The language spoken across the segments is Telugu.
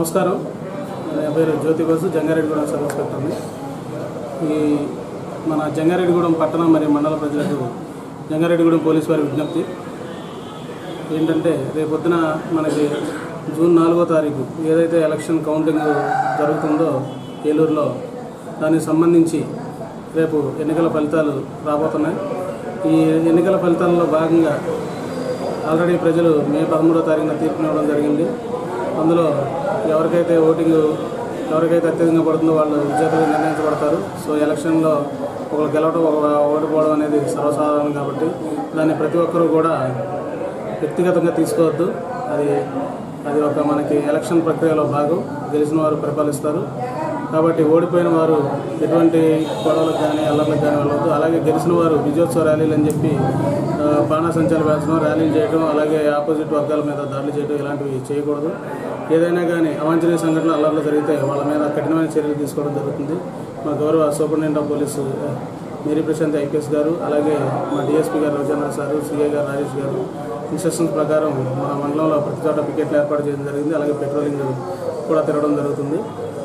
నమస్కారం. నా పేరు జ్యోతి జంగారెడ్డిగూడెం సబ్ ఇన్స్పెక్టర్ని ఈ మన జంగారెడ్డిగూడెం పట్టణ మరియు మండల ప్రజలకు జంగారెడ్డిగూడెం పోలీసు వారి విజ్ఞప్తి. ఏంటంటే రేపొద్దున మనకి జూన్ నాలుగో తారీఖు ఏదైతే ఎలక్షన్ కౌంటింగ్ జరుగుతుందో ఏలూరులో దానికి సంబంధించి రేపు ఎన్నికల ఫలితాలు రాబోతున్నాయి. ఈ ఎన్నికల ఫలితాల్లో భాగంగా ఆల్రెడీ ప్రజలు మే పదమూడో తారీఖున తీర్పునివ్వడం జరిగింది. అందులో ఎవరికైతే ఓటింగ్ ఎవరికైతే అత్యధికంగా పడుతుందో వాళ్ళు విజేతలు నిర్ణయించబడతారు. సో ఎలక్షన్లో ఒకరు గెలవడం ఒక ఓడిపోవడం అనేది సర్వసాధారణం కాబట్టి దాన్ని ప్రతి ఒక్కరూ కూడా వ్యక్తిగతంగా తీసుకోవద్దు. అది అది ఒక మనకి ఎలక్షన్ ప్రక్రియలో భాగం. గెలిచిన వారు పరిపాలిస్తారు. కాబట్టి ఓడిపోయిన వారు ఎటువంటి గొడవలకు కానీ అల్లర్లకు కానీ వెళ్ళవద్దు. అలాగే గెలిచిన వారు విజయోత్సవ ర్యాలీలు అని చెప్పి ఆ, బాణాసంచాలు వేసడం ర్యాలీలు చేయడం అలాగే ఆపోజిట్ వర్గాల మీద దాడులు చేయడం ఇలాంటివి చేయకూడదు. ఏదైనా కానీ అవాంఛనీయ సంఘటనలు అల్లర్లు జరిగితే వాళ్ళ మీద కఠినమైన చర్యలు తీసుకోవడం జరుగుతుంది. మా గౌరవ superintendent of police Mary Prashant IPS garu అలాగే మా డిఎస్పీ గారు రవిచంద్ర సారు సిఐ గారు రాజేష్ గారు ఇన్స్ట్రక్షన్స్ ప్రకారం మన మండలంలో ప్రతి చోట పికెట్లు ఏర్పాటు చేయడం జరిగింది. అలాగే పెట్రోలింగ్ కూడా తిరగడం జరుగుతుంది.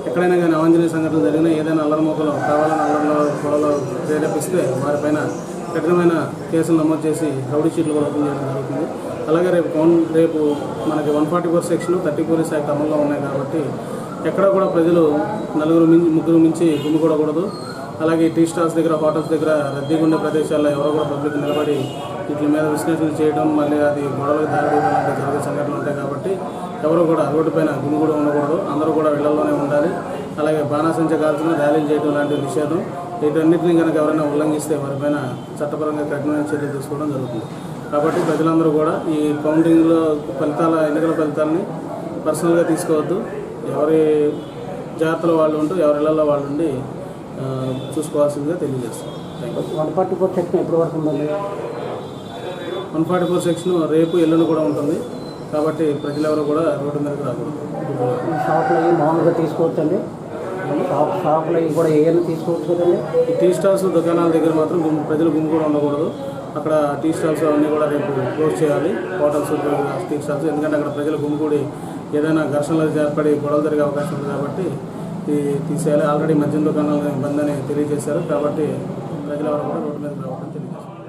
ఎక్కడైనా కానీ అవాంఛనీయ సంఘటనలు జరిగినా ఏదైనా అల్లరి కావాలని అల్లరిలో గొడవలో ప్రేరేపిస్తే వారిపైన కఠినమైన కేసులు నమోదు చేసి రౌడీ షీట్లు కూడా ఓపెన్ చేయడం జరుగుతుంది. అలాగే రేపు కౌన్ రేపు మనకి one forty four section thirty police act అమల్లో ఉన్నాయి కాబట్టి ఎక్కడ కూడా ప్రజలు నలుగురు మించి ముగ్గురు మించి గుమ్మికూడకూడదు అలాగే టీ స్టాల్స్ దగ్గర హోటల్స్ దగ్గర రద్దీగా ఉండే ప్రదేశాల్లో ఎవరో కూడా పబ్లిక్ నిలబడి వీటి మీద విశ్లేషణ చేయడం మళ్ళీ అది గొడవలకు దారితీయడం లాంటి జరిగే సంఘటనలు ఉంటాయి కాబట్టి ఎవరు కూడా రోడ్డు పైన కూడా ఉండకూడదు. అందరూ కూడా ఇళ్ళలోనే అలాగే బాణాసంచ కాల్చిన ర్యాలీలు చేయడం లాంటి నిషేధం. వీటన్నిటిని కనుక ఎవరైనా ఉల్లంఘిస్తే వారిపైన చట్టపరంగా కఠినమైన చర్యలు తీసుకోవడం జరుగుతుంది. కాబట్టి ప్రజలందరూ కూడా ఈ కౌంటింగ్లో ఫలితాల ఎన్నికల ఫలితాలని పర్సనల్గా తీసుకోవద్దు. ఎవరి జాగ్రత్తలో వాళ్ళు ఉంటూ ఎవరి ఇళ్ళలో వాళ్ళు ఉండి చూసుకోవాల్సిందిగా తెలియజేస్తాం. వన్ ఫార్టీ ఫోర్ సెక్షన్ ఎప్పటి వరకు ఉందండి? వన్ ఫార్టీ ఫోర్ సెక్షన్ రేపు ఎల్లుండి కూడా ఉంటుంది. కాబట్టి ప్రజలెవరూ కూడా రోడ్డు మీదకి రాకూడదు. షాపులు మామూలుగా తీసుకోవచ్చండి? షాప్ షాపులు కూడా ఏమైనా తీసుకోవచ్చు కదండి ఈ టీ స్టాల్స్ దుకాణాల దగ్గర మాత్రం గుంపు ప్రజలు గుంపు కూడా ఉండకూడదు. అక్కడ టీ స్టాల్స్ అవన్నీ కూడా రేపు క్లోజ్ చేయాలి. Hotels tea stalls. ఎందుకంటే అక్కడ ప్రజలు గుంపుకూడి ఏదైనా ఘర్షణలు ఏర్పడి గొడవలు జరిగే అవకాశం ఉంది కాబట్టి తీసేయాలి. ఆల్రెడీ మద్యం దుకాణాలు బంద్ అని తెలియజేశారు. కాబట్టి ప్రజలు ఎవరు కూడా రోడ్డు మీద రావడం తెలియజేస్తారు